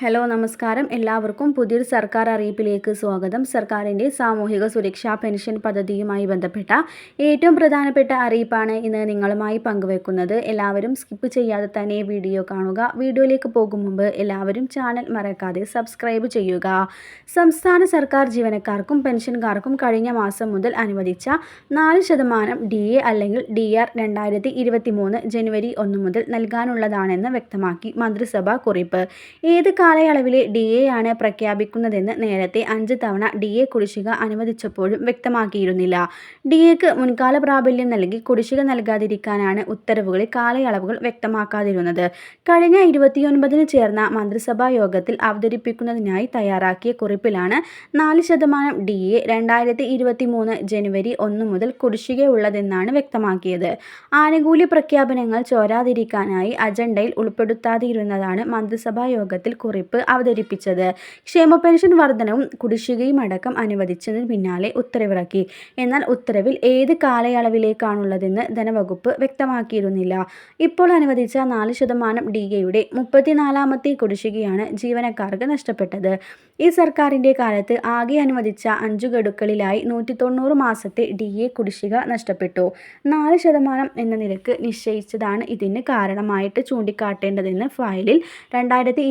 Hello നമസ്കാരം. എല്ലാവർക്കും പുതിയൊരു സർക്കാർ അറിയിപ്പിലേക്ക് സ്വാഗതം. സർക്കാരിന്റെ സാമൂഹിക സുരക്ഷാ പെൻഷൻ പദ്ധതിയുമായി ബന്ധപ്പെട്ട ഏറ്റവും പ്രധാനപ്പെട്ട അറിയിപ്പാണ് ഇന്ന് നിങ്ങളുമായി പങ്കുവെക്കുന്നത്. എല്ലാവരും സ്കിപ്പ് ചെയ്യാതെ തന്നെ വീഡിയോ കാണുക. വീഡിയോയിലേക്ക് പോകും മുമ്പ് എല്ലാവരും ചാനൽ മറക്കാതെ സബ്സ്ക്രൈബ് ചെയ്യുക. സംസ്ഥാന സർക്കാർ ജീവനക്കാർക്കും പെൻഷൻകാർക്കും കഴിഞ്ഞ മാസം മുതൽ അനുവദിച്ച നാല് ശതമാനം ഡി എ അല്ലെങ്കിൽ ഡി ആർ രണ്ടായിരത്തി ഇരുപത്തി മൂന്ന് ജനുവരി ഒന്ന് മുതൽ നൽകാനുള്ളതാണെന്ന് വ്യക്തമാക്കി മന്ത്രിസഭാ കുറിപ്പ്. ഏത് കാലയളവിലെ ഡി എ ആണ് പ്രഖ്യാപിക്കുന്നതെന്ന് നേരത്തെ അഞ്ച് തവണ ഡി എ കുടിശ്ശിക അനുവദിച്ചപ്പോഴും വ്യക്തമാക്കിയിരുന്നില്ല. ഡി എക്ക് മുൻകാല പ്രാബല്യം നൽകി കുടിശ്ശിക നൽകാതിരിക്കാനാണ് ഉത്തരവുകളിൽ കാലയളവുകൾ വ്യക്തമാക്കാതിരുന്നത്. കഴിഞ്ഞ ഇരുപത്തിയൊൻപതിന് ചേർന്ന മന്ത്രിസഭാ യോഗത്തിൽ അവതരിപ്പിക്കുന്നതിനായി തയ്യാറാക്കിയ കുറിപ്പിലാണ് നാല് ശതമാനം ഡി എ രണ്ടായിരത്തി ജനുവരി ഒന്ന് മുതൽ കുടിശ്ശികയുള്ളതെന്നാണ് വ്യക്തമാക്കിയത്. ആനുകൂല്യ പ്രഖ്യാപനങ്ങൾ ചോരാതിരിക്കാനായി അജണ്ടയിൽ ഉൾപ്പെടുത്താതിരുന്നതാണ് മന്ത്രിസഭാ യോഗത്തിൽ കുറിപ്പ് അവതരിപ്പിച്ചത്. ക്ഷേമ പെൻഷൻ വർധനവും കുടിശ്ശികയും അടക്കം അനുവദിച്ചതിന് പിന്നാലെ ഉത്തരവിറക്കി. എന്നാൽ ഉത്തരവിൽ ഏത് കാലയളവിലേക്കാണുള്ളതെന്ന് ധനവകുപ്പ് വ്യക്തമാക്കിയിരുന്നില്ല. ഇപ്പോൾ അനുവദിച്ച നാല് ശതമാനം ഡി എയുടെ മുപ്പത്തിനാലാമത്തെ കുടിശ്ശികയാണ് ജീവനക്കാർക്ക് നഷ്ടപ്പെട്ടത്. ഈ സർക്കാരിന്റെ കാലത്ത് ആകെ അനുവദിച്ച അഞ്ചു ഗഡുക്കളിലായി നൂറ്റി തൊണ്ണൂറ് മാസത്തെ ഡി എ കുടിശ്ശിക നഷ്ടപ്പെട്ടു. നാല് ശതമാനം എന്ന നിരക്ക് നിശ്ചയിച്ചതാണ് ഇതിന് കാരണമായിട്ട് ചൂണ്ടിക്കാട്ടേണ്ടതെന്ന് ഫയലിൽ രണ്ടായിരത്തി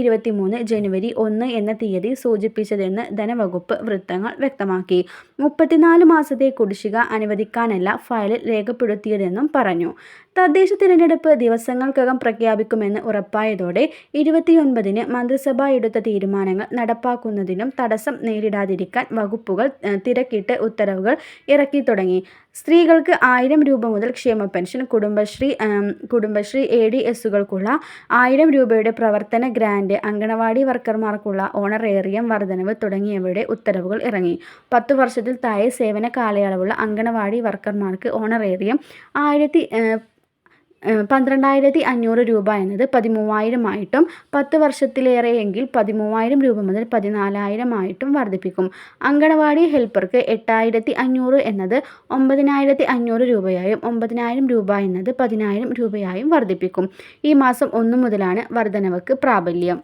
ജനുവരി ഒന്ന് എന്ന തീയതി സൂചിപ്പിച്ചതെന്ന് ധനവകുപ്പ് വൃത്തങ്ങൾ വ്യക്തമാക്കി. മുപ്പത്തിനാല് മാസത്തെ കുടിശ്ശിക അനുവദിക്കാനല്ല ഫയലിൽ രേഖപ്പെടുത്തിയതെന്നും പറഞ്ഞു. തദ്ദേശ തിരഞ്ഞെടുപ്പ് ദിവസങ്ങൾക്കകം പ്രഖ്യാപിക്കുമെന്ന് ഉറപ്പായതോടെ ഇരുപത്തിയൊൻപതിന് മന്ത്രിസഭ എടുത്ത തീരുമാനങ്ങൾ നടപ്പാക്കുന്നതിനും തടസ്സം നേരിടാതിരിക്കാൻ വകുപ്പുകൾ തിരക്കിട്ട് ഉത്തരവുകൾ ഇറക്കി തുടങ്ങി. സ്ത്രീകൾക്ക് ആയിരം രൂപ മുതൽ ക്ഷേമ pension Kudumbashree Kudumbashree A D എസുകൾക്കുള്ള ആയിരം രൂപയുടെ പ്രവർത്തന ഗ്രാൻഡ് അങ്കണവാടി വർക്കർമാർക്കുള്ള ഓണറേറിയം വർധനവ് തുടങ്ങിയവയുടെ ഉത്തരവുകൾ ഇറങ്ങി. പത്തു വർഷത്തിൽ താഴെ സേവന കാലയളവുള്ള അങ്കണവാടി വർക്കർമാർക്ക് ഓണറേറിയം ആയിരത്തി പന്ത്രണ്ടായിരത്തി അഞ്ഞൂറ് രൂപ എന്നത് പതിമൂവായിരമായിട്ടും പത്ത് വർഷത്തിലേറെയെങ്കിൽ പതിമൂവായിരം രൂപ മുതൽ പതിനാലായിരം ആയിട്ടും വർദ്ധിപ്പിക്കും. അങ്കണവാടി ഹെൽപ്പർക്ക് എട്ടായിരത്തി അഞ്ഞൂറ് എന്നത് ഒമ്പതിനായിരത്തി അഞ്ഞൂറ് രൂപയായും ഒമ്പതിനായിരം രൂപ എന്നത് പതിനായിരം രൂപയായും വർദ്ധിപ്പിക്കും. ഈ മാസം ഒന്ന് മുതലാണ് വർധനവ്ക്ക് പ്രാബല്യം.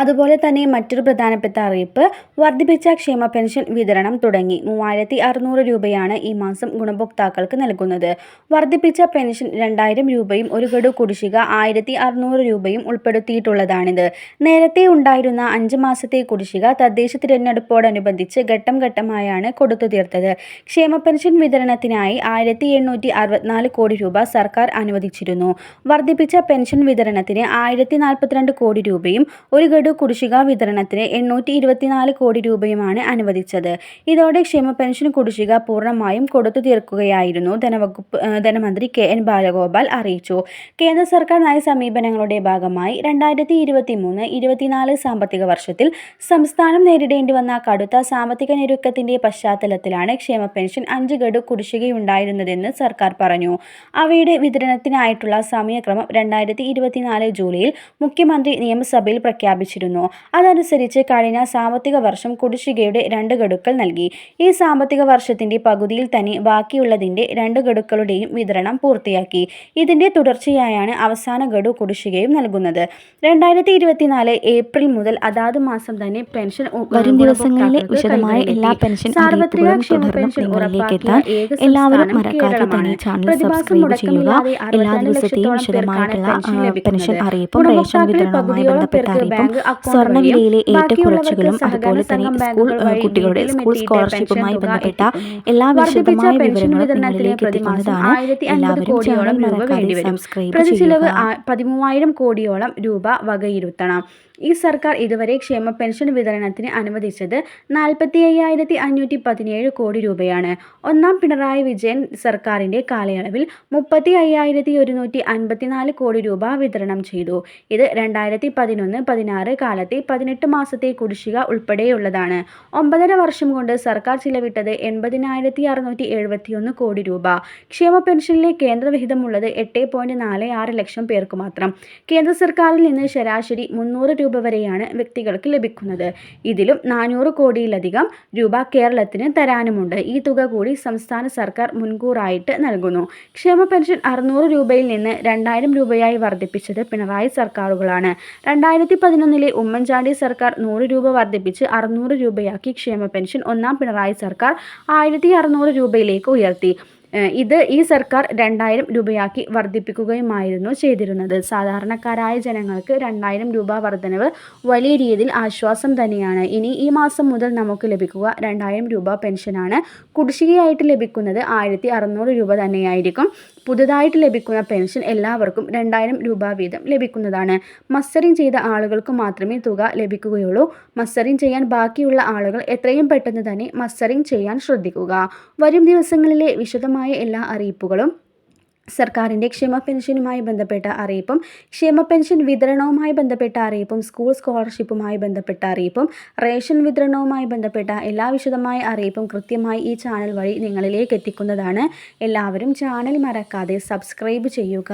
അതുപോലെ തന്നെ മറ്റൊരു പ്രധാനപ്പെട്ട അറിയിപ്പ് വർദ്ധിപ്പിച്ച ക്ഷേമ പെൻഷൻ വിതരണം തുടങ്ങി. മൂവായിരത്തി അറുന്നൂറ് രൂപയാണ് ഈ മാസം ഗുണഭോക്താക്കൾക്ക് നൽകുന്നത്. വർദ്ധിപ്പിച്ച പെൻഷൻ രണ്ടായിരം രൂപയും ഒരു ഗഡു കുടിശ്ശിക ആയിരത്തി അറുന്നൂറ് രൂപയും ഉൾപ്പെടുത്തിയിട്ടുള്ളതാണിത്. നേരത്തെ ഉണ്ടായിരുന്ന അഞ്ച് മാസത്തെ കുടിശ്ശിക തദ്ദേശ തിരഞ്ഞെടുപ്പോടനുബന്ധിച്ച് ഘട്ടം ഘട്ടമായാണ് കൊടുത്തു തീർത്തത്. ക്ഷേമ പെൻഷൻ വിതരണത്തിനായി ആയിരത്തി എണ്ണൂറ്റി അറുപത്തിനാല് കോടി രൂപ സർക്കാർ അനുവദിച്ചിരുന്നു. വർദ്ധിപ്പിച്ച പെൻഷൻ വിതരണത്തിന് ആയിരത്തി നാൽപ്പത്തിരണ്ട് കോടി രൂപയും ഒരു ഗഡു കുടിശ്ശിക വിതരണത്തിന് എണ്ണൂറ്റി ഇരുപത്തിനാല് കോടി രൂപയുമാണ് അനുവദിച്ചത്. ഇതോടെ ക്ഷേമ പെൻഷൻ കുടിശ്ശിക പൂർണമായും കൊടുത്തു തീർക്കുകയായിരുന്നു ധനവകുപ്പ് ധനമന്ത്രി കെ എൻ ബാലഗോപാൽ അറിയിച്ചു. കേന്ദ്ര സർക്കാർ നയ സമീപനങ്ങളുടെ ഭാഗമായി രണ്ടായിരത്തി ഇരുപത്തി മൂന്ന് ഇരുപത്തിനാല് സാമ്പത്തിക വർഷത്തിൽ സംസ്ഥാനം നേരിടേണ്ടി വന്ന കടുത്ത സാമ്പത്തിക ഞെരുക്കത്തിന്റെ പശ്ചാത്തലത്തിലാണ് ക്ഷേമ പെൻഷൻ അഞ്ച് ഗഡു കുടിശ്ശികയുണ്ടായിരുന്നതെന്ന് സർക്കാർ പറഞ്ഞു. അവയുടെ വിതരണത്തിനായിട്ടുള്ള സമയക്രമം രണ്ടായിരത്തി ഇരുപത്തിനാല് ജൂലൈയിൽ മുഖ്യമന്ത്രി നിയമസഭയിൽ പ്രഖ്യാപിച്ചിരുന്നു അതനുസരിച്ച് കഴിഞ്ഞ സാമ്പത്തിക വർഷം കുടിശ്ശികയുടെ രണ്ട് ഗഡുക്കൾ നൽകി. ഈ സാമ്പത്തിക വർഷത്തിന്റെ പകുതിയിൽ തന്നെ ബാക്കിയുള്ളതിന്റെ രണ്ട് ഗഡുക്കളുടെയും വിതരണം പൂർത്തിയാക്കി. ഇതിന്റെ തുടർച്ചയായാണ് അവസാന ഗഡു കുടിശ്ശികയും നൽകുന്നത്. രണ്ടായിരത്തി ഇരുപത്തിനാല് ഏപ്രിൽ മുതൽ അതാത് മാസം തന്നെ പെൻഷൻ വരും ദിവസങ്ങളിലെ വിശദമായ എല്ലാ പെൻഷൻ സാർവത്രിക ക്ഷേമ പെൻഷൻ ഉറപ്പാക്കിയ ഏക എല്ലാവരും മറക്കാതെ തന്നെ ചാനൽ സബ്സ്ക്രൈബ് ചെയ്യുക. മുടക്കമില്ലാതെ എല്ലാ ദിവസത്തെയും വിശദമായിട്ടുള്ള പെൻഷൻ ആ, ലഭിക്കുന്നത്. പെൻഷൻ അറിയിപ്പും റേഷൻ വിതരണവുമായി ബന്ധപ്പെട്ട അറിയിപ്പും അക്കൗണ്ട് സ്വർണവിലയിലെ ഏറ്റക്കുറച്ചുകളും അതുപോലെ തന്നെ സ്കൂൾ കുട്ടികളുടെ സ്കൂൾ സ്കോളർഷിപ്പുമായി ബന്ധപ്പെട്ട എല്ലാ വിശദമായ വിവരങ്ങളും നിങ്ങളിലേക്ക് എത്തിക്കുന്നതാണ്. എല്ലാവരും ചാനൽ മറക്കാതെ സബ്സ്ക്രൈബ് പ്രതിചിലവ് ചെയ്യുക. പതിമൂവായിരം കോടിയോളം രൂപ വകയിരുത്തണം. ഈ സർക്കാർ ഇതുവരെ ക്ഷേമ പെൻഷൻ വിതരണത്തിന് അനുവദിച്ചത് നാൽപ്പത്തി അയ്യായിരത്തി അഞ്ഞൂറ്റി പതിനേഴ് കോടി രൂപയാണ്. ഒന്നാം പിണറായി വിജയൻ സർക്കാരിന്റെ കാലയളവിൽ മുപ്പത്തി അയ്യായിരത്തി ഒരുന്നൂറ്റി അൻപത്തിനാല് കോടി രൂപ വിതരണം ചെയ്തു. ഇത് രണ്ടായിരത്തി പതിനൊന്ന് പതിനാറ് കാലത്തെ പതിനെട്ട് മാസത്തെ കുടിശ്ശിക ഉൾപ്പെടെയുള്ളതാണ്. ഒമ്പതര വർഷം കൊണ്ട് സർക്കാർ ചിലവിട്ടത് എൺപതിനായിരത്തി അറുന്നൂറ്റി എഴുപത്തിയൊന്ന് കോടി രൂപ. ക്ഷേമ പെൻഷനിലെ കേന്ദ്രവിഹിതമുള്ളത് എട്ട് പോയിന്റ് നാല് ആറ് ലക്ഷം പേർക്ക് മാത്രം. കേന്ദ്ര സർക്കാരിൽ നിന്ന് ശരാശരി മുന്നൂറ് രൂപ വരെയാണ് വ്യക്തികൾക്ക് ലഭിക്കുന്നത്. ഇതിലും നാനൂറ് കോടിയിലധികം രൂപ കേരളത്തിന് തരാനുമുണ്ട്. ഈ തുക കൂടി സംസ്ഥാന സർക്കാർ മുൻകൂറായിട്ട് നൽകുന്നു. ക്ഷേമ പെൻഷൻ അറുന്നൂറ് രൂപയിൽ നിന്ന് രണ്ടായിരം രൂപയായി വർദ്ധിപ്പിച്ചത് പിണറായി സർക്കാരുകളാണ്. രണ്ടായിരത്തി പതിനൊന്നിലെ ഉമ്മൻചാണ്ടി സർക്കാർ നൂറ് രൂപ വർദ്ധിപ്പിച്ച് അറുന്നൂറ് രൂപയാക്കി ക്ഷേമ പെൻഷൻ ഒന്നാം പിണറായി സർക്കാർ ആയിരത്തി രൂപയിലേക്ക് ഉയർത്തി. ഇത് ഈ സർക്കാർ രണ്ടായിരം രൂപയാക്കി വർദ്ധിപ്പിക്കുകയുമായിരുന്നു ചെയ്തിരുന്നത്. സാധാരണക്കാരായ ജനങ്ങൾക്ക് രണ്ടായിരം രൂപ വർധനവ് വലിയ രീതിയിൽ ആശ്വാസം തന്നെയാണ്. ഇനി ഈ മാസം മുതൽ നമുക്ക് ലഭിക്കുക രണ്ടായിരം രൂപ പെൻഷനാണ്. കുടിശ്ശികയായിട്ട് ലഭിക്കുന്നത് ആയിരത്തി അറുന്നൂറ് രൂപ തന്നെയായിരിക്കും. പുതുതായിട്ട് ലഭിക്കുന്ന പെൻഷൻ എല്ലാവർക്കും രണ്ടായിരം രൂപ വീതം ലഭിക്കുന്നതാണ്. മസ്റ്ററിംഗ് ചെയ്ത ആളുകൾക്ക് മാത്രമേ തുക ലഭിക്കുകയുള്ളൂ. മസ്റ്ററിംഗ് ചെയ്യാൻ ബാക്കിയുള്ള ആളുകൾ എത്രയും പെട്ടെന്ന് തന്നെ മസ്റ്ററിംഗ് ചെയ്യാൻ ശ്രദ്ധിക്കുക. വരും ദിവസങ്ങളിലെ വിശദമായ എല്ലാ അറിയിപ്പുകളും സർക്കാരിന്റെ ക്ഷേമ പെൻഷനുമായി ബന്ധപ്പെട്ട അറിയിപ്പും ക്ഷേമ പെൻഷൻ വിതരണവുമായി ബന്ധപ്പെട്ട അറിയിപ്പും സ്കൂൾ സ്കോളർഷിപ്പുമായി ബന്ധപ്പെട്ട അറിയിപ്പും റേഷൻ വിതരണവുമായി ബന്ധപ്പെട്ട എല്ലാ വിശദമായ അറിയിപ്പും കൃത്യമായി ഈ ചാനൽ വഴി നിങ്ങളിലേക്ക് എത്തിക്കുന്നതാണ്. എല്ലാവരും ചാനൽ മറക്കാതെ സബ്സ്ക്രൈബ് ചെയ്യുക.